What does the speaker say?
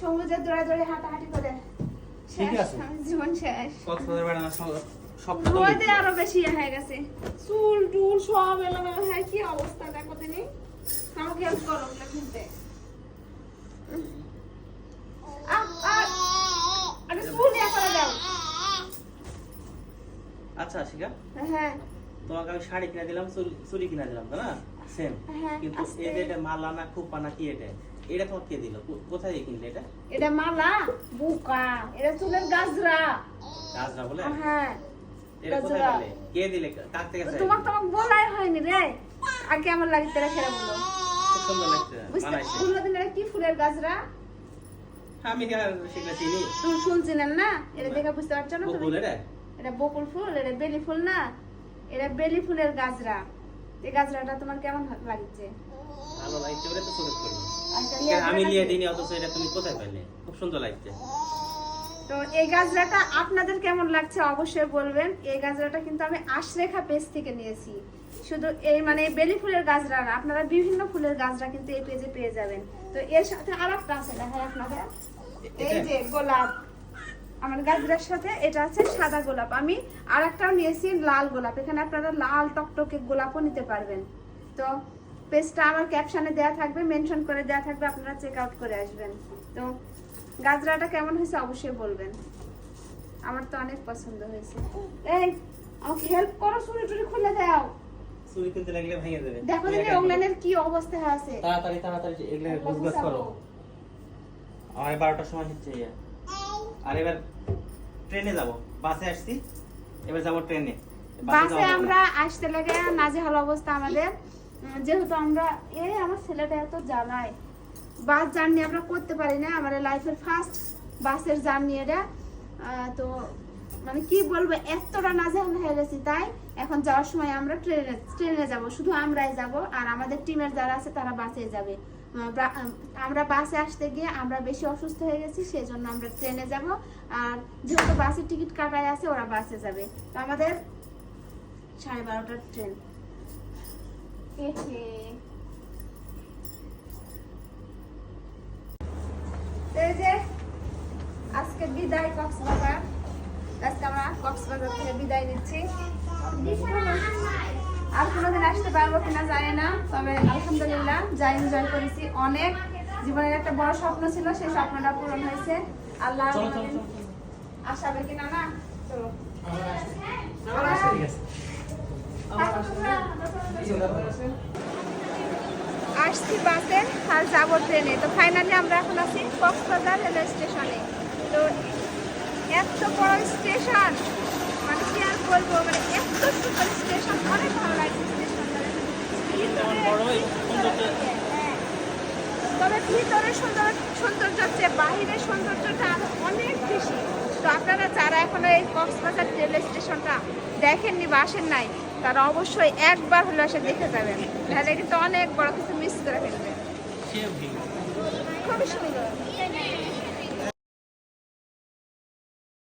সমুদ্রের দৌড়ে দৌড়ে হাঁটাহাঁটি করে। ঠিক আছে। জীবন শেষ। কক্সবাজার বেড়ানোর সব- রোদে আরও বেশি ইয়ে হয়ে গেছে। চুল টুল সব এলোমেলো হয়ে কি অবস্থা দেখো তুমি? আমাকে হেল্প করো ওগুলো কিনতে আহ, আহ, আরে চুল করে দাও আচ্ছা শিখা হ্যাঁ। তোমাকে আমি শাড়ি কিনে দিলাম চুড়ি কিনে দিলাম তাই না? সেম হ্যাঁ, কিন্তু যে মালা না খুপা না কি এটা? এটা তোমার কে দিল? কোথায় কিনলে এটা? এটা মালা বুকা এটা চুলের গাজরা। রাজরা বলে? হ্যাঁ এটা কোথায় পেলে? কে দিলে? কাক থেকে চাইলে? তোমাকে তোমাকে বলাই হয়নি রে। আগে আমার লাগে তেরা খেলা বলো। খুব সুন্দর লাগছে মানাইছে বলল দিন এটা কি ফুলের গাজরা? আমি চিনি? তুমি না? এটা দেখে বুঝতে পারছ না তুমি? এটা বকুল ফুল এটা বেলি ফুল না? এটা বেলি ফুলের গাজরা। এই গাজরাটা তোমার কেমন লাগছে? ভালো লাগছে বলে তো সুযোগ করব আচ্ছা, আমি নিয়ে দিইনি অথচ এটা তুমি কোথায় পেলে? খুব সুন্দর লাগছে। তো এই গাজরাটা আপনাদের কেমন লাগছে অবশ্যই বলবেন। এই গাজরাটা কিন্তু আমি আশরেখা পেজ থেকে নিয়েছি। শুধু এই মানে বেলি ফুলের গাজরা না আপনারা বিভিন্ন ফুলের গাজরা কিন্তু এই পেজে পেয়ে যাবেন। তো এর সাথে আর একটা আছে দেখা আপনাদের এই যে গোলাপ। আমার গাজরার সাথে এটা আছে সাদা গোলাপ। আমি আর একটাও নিয়েছি লাল গোলাপ। এখানে আপনারা লাল টকটকে গোলাপও নিতে পারবেন। তো পেজটা আমার ক্যাপশানে দেওয়া থাকবে মেনশন করে দেওয়া থাকবে আপনারা চেক আউট করে আসবেন। তো গাজরাটা কেমন হয়েছে অবশ্যই বলবেন। আমার তো অনেক পছন্দ হয়েছে। এই আমাকে হেল্প করো চুরি টুরি খুলে দাও। চুরি কিনতে লাগলে ভেঙে দেবে। দেখো দিদি অনলাইনের কি অবস্থা আছে। তাড়াতাড়ি তাড়াতাড়ি এগুলো গুজগাছ করো। আমার বারোটার সময় হচ্ছে ইয়ে। আর এবার ট্রেনে যাব। বাসে আসছি। এবার যাব ট্রেনে বাসে আমরা আসতে লাগে নাজেহাল অবস্থা আমাদের। যেহেতু আমরা এই আমার ছেলেটা এত জ্বালায়। বাস জার্নি আমরা করতে পারি না আমার লাইফের ফার্স্ট বাসের জার্নি এটা। তো মানে কি বলব এতটা নাজেহাল হয়ে গেছি তাই। এখন যাওয়ার সময় আমরা ট্রেনে ট্রেনে যাব। শুধু আমরাই যাব আর আমাদের টিমের যারা আছে তারা বাসে যাবে। আমরা বাসে আসতে গিয়ে আমরা বেশি অসুস্থ হয়ে গেছি সেই জন্য আমরা ট্রেনে যাব। আর যেহেতু বাসের টিকিট কাটায় আছে, ওরা বাসে যাবে। তো আমাদের সাড়ে বারোটার ট্রেন এই যে, আজকে বিদায় কক্সবাজার। আজকে আমরা কক্সবাজার থেকে বিদায় নিচ্ছি। আর কোনোদিন আসতে পারব কিনা জানি না তবে আলহামদুলিল্লাহ যা এনজয় করেছি। অনেক জীবনের একটা বড় স্বপ্ন ছিল সেই স্বপ্নটা পূরণ হয়েছে। আল্লাহ আসাবে কিনা না? চলো। আসছি বাসে আর যাব ট্রেনে। তো ফাইনালি আমরা এখন আছি কক্সবাজার রেলওয়ে স্টেশনে। তো এত বড় স্টেশন মানে কি আর বলব? মানে এত সুন্দর স্টেশন অনেক ভালো লাগছে স্টেশনটা যেমন বড় এবং সৌন্দর্য হ্যাঁ। তবে ভিতরে সুন্দর সৌন্দর্য হচ্ছে বাহিরের সৌন্দর্যটা আরও অনেক বেশি। তো আপনারা যারা এখনও এই কক্সবাজার রেল স্টেশনটা দেখেননি বা আসেন নাই তারা অবশ্যই একবার হলে এসে দেখে যাবেন। তাহলে কিন্তু অনেক বড় কিছু মিস করে ফেলবেন খুবই সুন্দর।